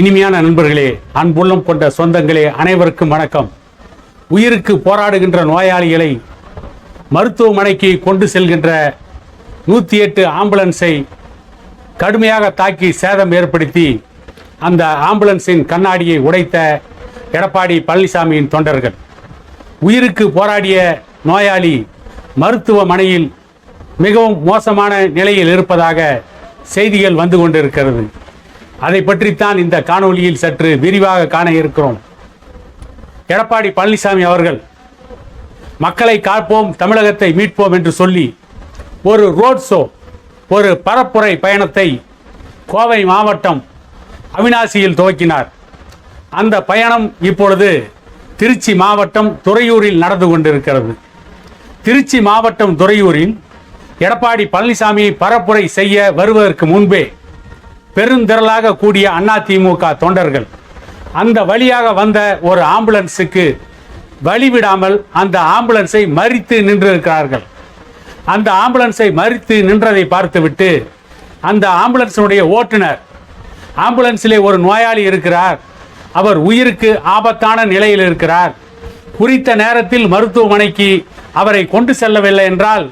இனிமையான நண்பர்களே அன்புள்ளம் கொண்ட சொந்தங்களே அனைவருக்கும் வணக்கம். உயிருக்கு போராடுகின்ற நோயாளிகளை மருத்துவமனைக்கு கொண்டு செல்கின்ற நூற்றி எட்டு ஆம்புலன்ஸை கடுமையாக தாக்கி சேதம் ஏற்படுத்தி அந்த ஆம்புலன்ஸின் கண்ணாடியை உடைத்த எடப்பாடி பழனிசாமியின் தொண்டர்கள். உயிருக்கு போராடிய நோயாளி மருத்துவமனையில் மிகவும் மோசமான நிலையில் இருப்பதாக செய்திகள் வந்து கொண்டிருக்கிறது. அதை பற்றித்தான் இந்த காணொலியில் சற்று விரிவாக காண இருக்கிறோம். எடப்பாடி பழனிசாமி அவர்கள் மக்களை காப்போம் தமிழகத்தை மீட்போம் என்று சொல்லி ஒரு ரோட் ஷோ ஒரு பரப்புரை பயணத்தை கோவை மாவட்டம் அவினாசியில் துவக்கினார். அந்த பயணம் இப்பொழுது திருச்சி மாவட்டம் துறையூரில் நடந்து கொண்டிருக்கிறது. திருச்சி மாவட்டம் துறையூரில் எடப்பாடி பழனிசாமியை பரப்புரை செய்ய வருவதற்கு முன்பே பெருந்திரளாக கூடிய அதிமுக தொண்டர்கள். அந்த வழியாக வந்த ஒரு ஆம்புலன்ஸுக்கு வழிவிடாமல் அந்த ஆம்புலன்ஸை மறித்து நின்றிருக்கிறார்கள். அந்த ஆம்புலன்ஸை மறித்து நின்றதை பார்த்துவிட்டு அந்த ஆம்புலன்ஸினுடைய ஓட்டுநர் ஆம்புலன்ஸிலே ஒரு நோயாளி இருக்கிறார். அவர் உயிருக்கு ஆபத்தான நிலையில் இருக்கிறார். குறித்த நேரத்தில் மருத்துவமனைக்கு அவரை கொண்டு செல்லவில்லை என்றால்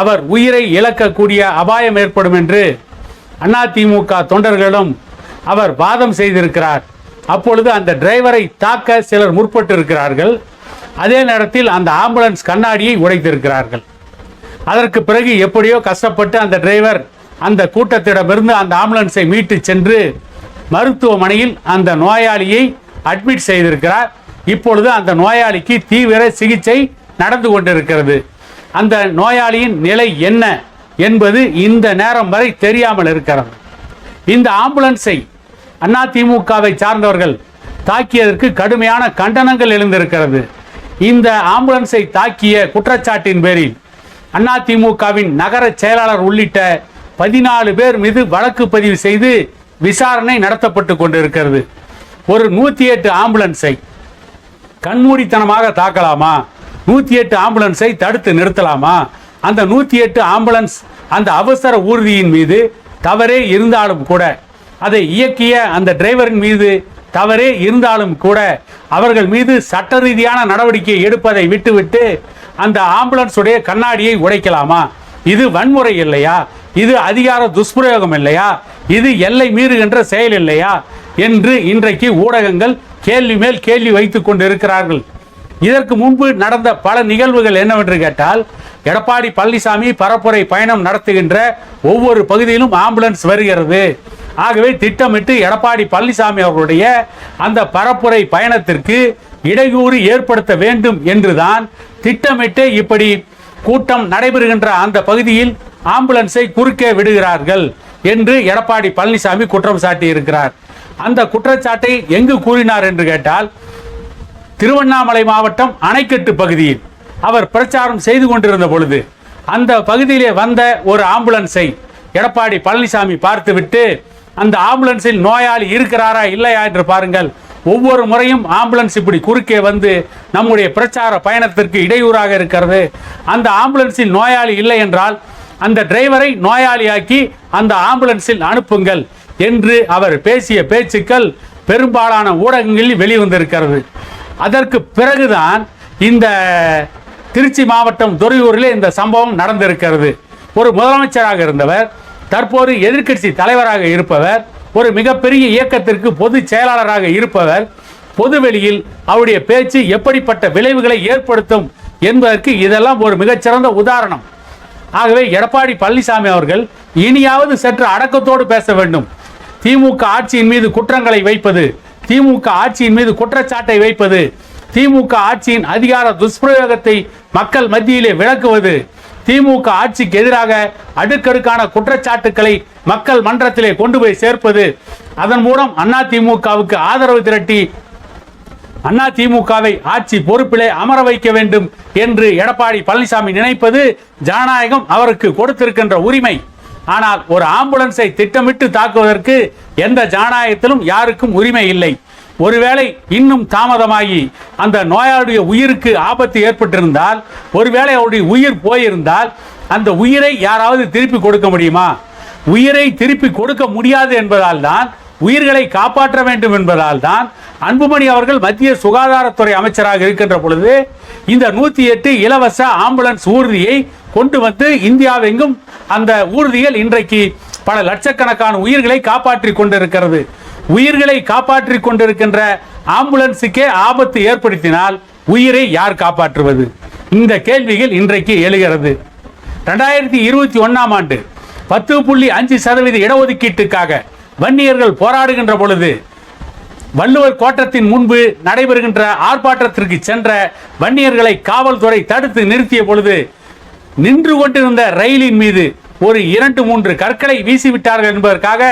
அவர் உயிரை இழக்கக்கூடிய அபாயம் ஏற்படும் என்று அதிமுக தொண்டர்களும் அவர் வாதம் செய்திருக்கிறார். அப்பொழுது அந்த டிரைவரை தாக்க சிலர் முற்பட்டு இருக்கிறார்கள் அதே நேரத்தில் அந்த ஆம்புலன்ஸ் கண்ணாடியை உடைத்திருக்கிறார்கள். அதற்கு பிறகு எப்படியோ கஷ்டப்பட்டு அந்த டிரைவர் அந்த கூட்டத்திடமிருந்து அந்த ஆம்புலன்ஸை மீட்டு சென்று மருத்துவமனையில் அந்த நோயாளியை அட்மிட் செய்திருக்கிறார். இப்பொழுது அந்த நோயாளிக்கு தீவிர சிகிச்சை நடந்து கொண்டிருக்கிறது. அந்த நோயாளியின் நிலை என்ன? என்பது இந்த நேரம் வரை தெரியாமல் இருக்கிறது. இந்த ஆம்புலன்ஸை அதிமுகவை சார்ந்தவர்கள் தாக்கியதற்கு கடுமையான கண்டனங்கள் எழுந்திருக்கிறது. இந்த ஆம்புலன்ஸை தாக்கிய குற்றச்சாட்டின் பேரில் அதிமுகவின் நகர செயலாளர் உள்ளிட்ட பதினாலு பேர் மீது வழக்கு பதிவு செய்து விசாரணை நடத்தப்பட்டு கொண்டிருக்கிறது. ஒரு நூற்றி எட்டு ஆம்புலன்ஸை கண்மூடித்தனமாக தாக்கலாமா? நூற்றி எட்டு ஆம்புலன்ஸை தடுத்து நிறுத்தலாமா? அந்த நூற்றி எட்டு ஆம்புலன்ஸ் அந்த அவசர ஊர்தியின் மீது தவறே இருந்தாலும் கூட அதை இயக்கிய அந்த டிரைவரின் மீது தவறே இருந்தாலும் கூட அவர்கள் மீது சட்ட ரீதியான நடவடிக்கை எடுப்பதை விட்டுவிட்டு அந்த ஆம்புலன்ஸுடைய கண்ணாடியை உடைக்கலாமா? இது வன்முறை இல்லையா? இது அதிகார துஷ்பிரயோகம் இல்லையா? இது எல்லை மீறுகின்ற செயல் இல்லையா? என்று இன்றைக்கு ஊடகங்கள் கேள்வி மேல் கேள்வி வைத்து கொண்டிருக்கிறார்கள். இதற்கு முன்பு நடந்த பல நிகழ்வுகள் என்னவென்று கேட்டால் எடப்பாடி பழனிசாமி பரப்புரை பயணம் நடத்துகின்ற ஒவ்வொரு பகுதியிலும் ஆம்புலன்ஸ் வருகிறது. ஆகவே திட்டமிட்டு எடப்பாடி பழனிசாமி அவர்களுடைய அந்த பரப்புரை பயணத்திற்கு இடையூறு ஏற்படுத்த வேண்டும் என்றுதான் திட்டமிட்டு இப்படி கூட்டம் நடைபெறுகின்ற அந்த பகுதியில் ஆம்புலன்ஸை குறுக்கே விடுகிறார்கள் என்று எடப்பாடி பழனிசாமி குற்றம் சாட்டி இருக்கிறார் அந்த குற்றச்சாட்டை எங்கு கூறினார் என்று கேட்டால் திருவண்ணாமலை மாவட்டம் அணைக்கட்டு பகுதியில். அவர் பிரச்சாரம் செய்து கொண்டிருந்த பொழுது அந்த பகுதியிலே வந்த ஒரு ஆம்புலன்ஸை எடப்பாடி பழனிசாமி பார்த்துவிட்டு அந்த ஆம்புலன்ஸில் நோயாளி இருக்கிறாரா இல்லையா என்று பாருங்கள். ஒவ்வொரு முறையும் ஆம்புலன்ஸ் இப்படி குறுக்கே வந்து நம்முடைய பிரச்சார பயணத்திற்கு இடையூறாக இருக்கிறது. அந்த ஆம்புலன்ஸில் நோயாளி இல்லை என்றால் அந்த டிரைவரை நோயாளியாக்கி அந்த ஆம்புலன்ஸில் அனுப்புங்கள் என்று அவர் பேசிய பேச்சுக்கள் பெரும்பாலான ஊடகங்களில் வெளிவந்திருக்கிறது. அதற்கு பிறகுதான் இந்த திருச்சி மாவட்டம் துறையூரில் இந்த சம்பவம் நடந்திருக்கிறது. ஒரு முதலமைச்சராக இருந்தவர் தற்போது எதிர்க்கட்சி தலைவராக இருப்பவர் ஒரு மிகப்பெரிய இயக்கத்திற்கு பொதுச் செயலாளராக இருப்பவர் பொதுவெளியில் அவருடைய பேச்சு எப்படிப்பட்ட விளைவுகளை ஏற்படுத்தும் என்பதற்கு இதெல்லாம் ஒரு மிகச்சிறந்த உதாரணம். ஆகவே எடப்பாடி பழனிசாமி அவர்கள் இனியாவது சற்று அடக்கத்தோடு பேச வேண்டும். திமுக ஆட்சியின் மீது குற்றங்களை வைப்பது திமுக ஆட்சியின் மீது குற்றச்சாட்டை வைப்பது திமுக ஆட்சியின் அதிகார துஷ்பிரயோகத்தை மக்கள் மத்தியிலே விளக்குவது. திமுக ஆட்சிக்கு எதிராக அடுக்கடுக்கான குற்றச்சாட்டுக்களை மக்கள் மன்றத்திலே கொண்டு போய் சேர்ப்பது. அதன் மூலம் அண்ணா திமுகவுக்கு ஆதரவு திரட்டி அண்ணா திமுகவை ஆட்சி பொறுப்பிலே அமர வைக்க வேண்டும் என்று எடப்பாடி பழனிசாமி நினைப்பது ஜனநாயகம் அவருக்கு கொடுத்திருக்கின்ற உரிமை. ஆனால் ஒரு ஆம்புலன்ஸை திட்டமிட்டு தாக்குவதற்கு எந்த ஜனநாயகத்திலும் யாருக்கும் உரிமை இல்லை. ஒருவேளை இன்னும் தாமதமாகி அந்த நோயாளுடைய உயிருக்கு ஆபத்து ஏற்பட்டிருந்தால் ஒருவேளை அவருடைய உயிர் போயிருந்தால் அந்த உயிரை யாராவது திருப்பி கொடுக்க முடியுமா? உயிரை திருப்பி கொடுக்க முடியாது என்பதால் தான் உயிர்களை காப்பாற்ற வேண்டும் என்பதால் தான் அன்புமணி அவர்கள் மத்திய சுகாதாரத்துறை அமைச்சராக இருக்கின்ற பொழுது இந்த நூத்தி எட்டு இலவச ஆம்புலன்ஸ் ஊர்தியை கொண்டு வந்து இந்தியாவெங்கும் அந்த ஊர்திகள் இன்றைக்கு பல லட்சக்கணக்கான உயிர்களை காப்பாற்றி கொண்டிருக்கிறது. உயிர்களை காப்பாற்றிக் கொண்டிருக்கின்ற ஆம்புலன்ஸுக்கே ஆபத்து ஏற்படுத்தினால் உயிரை யார் காப்பாற்றுவது? இந்த கேள்விகள் இன்றைக்கு எழுகிறது. ரெண்டாயிரத்தி இருபத்தி ஒன்னாம் ஆண்டு பத்து புள்ளி அஞ்சு சதவீத இடஒதுக்கீட்டுக்காக வன்னியர்கள் போராடுகின்ற பொழுது வள்ளுவர் கோட்டத்தின் முன்பு நடைபெறுகின்ற ஆர்ப்பாட்டத்திற்கு சென்ற வன்னியர்களை காவல்துறை தடுத்து நிறுத்திய பொழுது நின்று கொண்டிருந்த ரயிலின் மீது ஒரு இரண்டு மூன்று கற்களை வீசிவிட்டார்கள் என்பதற்காக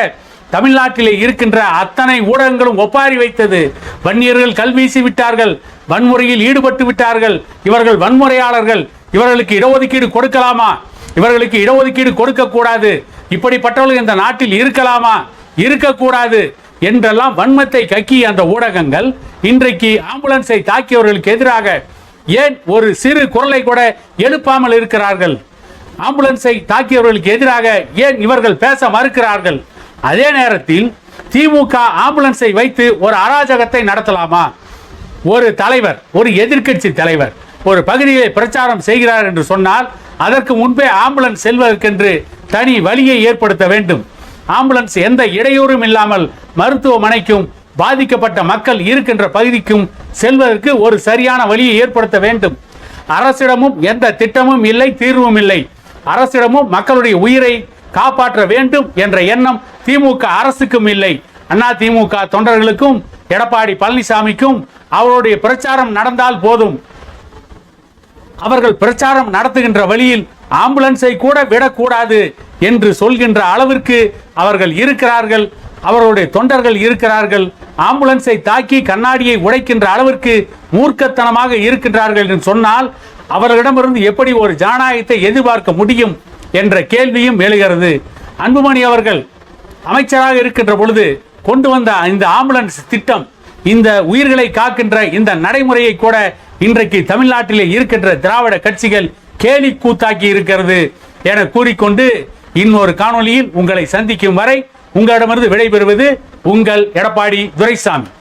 தமிழ்நாட்டிலே இருக்கின்ற அத்தனை ஊடகங்களும் ஒப்பாரி வைத்தது. வன்னியர்கள் கல் வீசி விட்டார்கள். வன்முறையில் ஈடுபட்டு விட்டார்கள். இவர்கள் வன்முறையாளர்கள். இவர்களுக்கு இடஒதுக்கீடு கொடுக்கலாமா? இவர்களுக்கு இடஒதுக்கீடு கொடுக்க கூடாது இப்படிப்பட்டவர்கள் இந்த நாட்டில் இருக்கலாமா? இருக்கக்கூடாது என்றெல்லாம் வன்மத்தை கக்கிய அந்த ஊடகங்கள். இன்றைக்கு ஆம்புலன்ஸை தாக்கியவர்களுக்கு எதிராக ஏன் ஒரு சிறு குரலை கூட எழுப்பாமல் இருக்கிறார்கள்? ஆம்புலன்ஸை தாக்கியவர்களுக்கு எதிராக ஏன் இவர்கள் பேச மறுக்கிறார்கள்? அதே நேரத்தில் திமுக ஆம்புலன்ஸை வைத்து ஒரு அராஜகத்தை நடத்தலாமா? ஒரு தலைவர் ஒரு எதிர்க்கட்சி தலைவர் ஒரு பகுதியை பிரச்சாரம் செய்கிறார் என்று சொன்னால் அதற்கு முன்பே ஆம்புலன்ஸ் செல்வதற்கென்று தனி வழியை ஏற்படுத்த வேண்டும். ஆம்புலன்ஸ் எந்த இடையூறும் இல்லாமல் மருத்துவமனைக்கும் பாதிக்கப்பட்ட மக்கள் இருக்கின்ற பகுதிக்கும் செல்வதற்கு ஒரு சரியான வழியை ஏற்படுத்த வேண்டும். அரசிடமும் எந்த திட்டமும் இல்லை தீர்வும் இல்லை. அரசிடமும் மக்களுடைய உயிரை காப்பாற்ற வேண்டும் என்ற எண்ணம் திமுக அரசுக்கும் இல்லை. அண்ணா திமுக தொண்டர்களுக்கும் எடப்பாடி பழனிசாமிக்கும் அவருடைய பிரச்சாரம் நடந்தால் போதும். அவர்கள் பிரச்சாரம் நடத்துகின்ற வழியில் ஆம்புலன்ஸை கூட விடக்கூடாது என்று சொல்கின்ற அளவிற்கு அவர்கள் இருக்கிறார்கள். அவருடைய தொண்டர்கள் இருக்கிறார்கள். ஆம்புலன்ஸை தாக்கி கண்ணாடியை உடைக்கின்ற அளவிற்கு மூர்க்கத்தனமாக இருக்கின்றார்கள் என்று சொன்னால் அவர்களிடமிருந்து எப்படி ஒரு ஜனநாயகத்தை எதிர்பார்க்க முடியும்? என்ற கேள்வியும் எழுகிறது. அன்புமணி அவர்கள் அமைச்சராக இருக்கின்ற பொழுது கொண்டு வந்த இந்த ஆம்புலன்ஸ் திட்டம் இந்த உயிர்களை காக்கின்ற இந்த நடைமுறையை கூட இன்றைக்கு தமிழ்நாட்டிலே இருக்கின்ற திராவிட கட்சிகள் கேலி கூத்தாக்கி இருக்கிறது என கூறிக்கொண்டு இன்னொரு காணொளியில் உங்களை சந்திக்கும் வரை உங்களிடமிருந்து விடைபெறுவது உங்கள் எடப்பாடி துரைசாமி.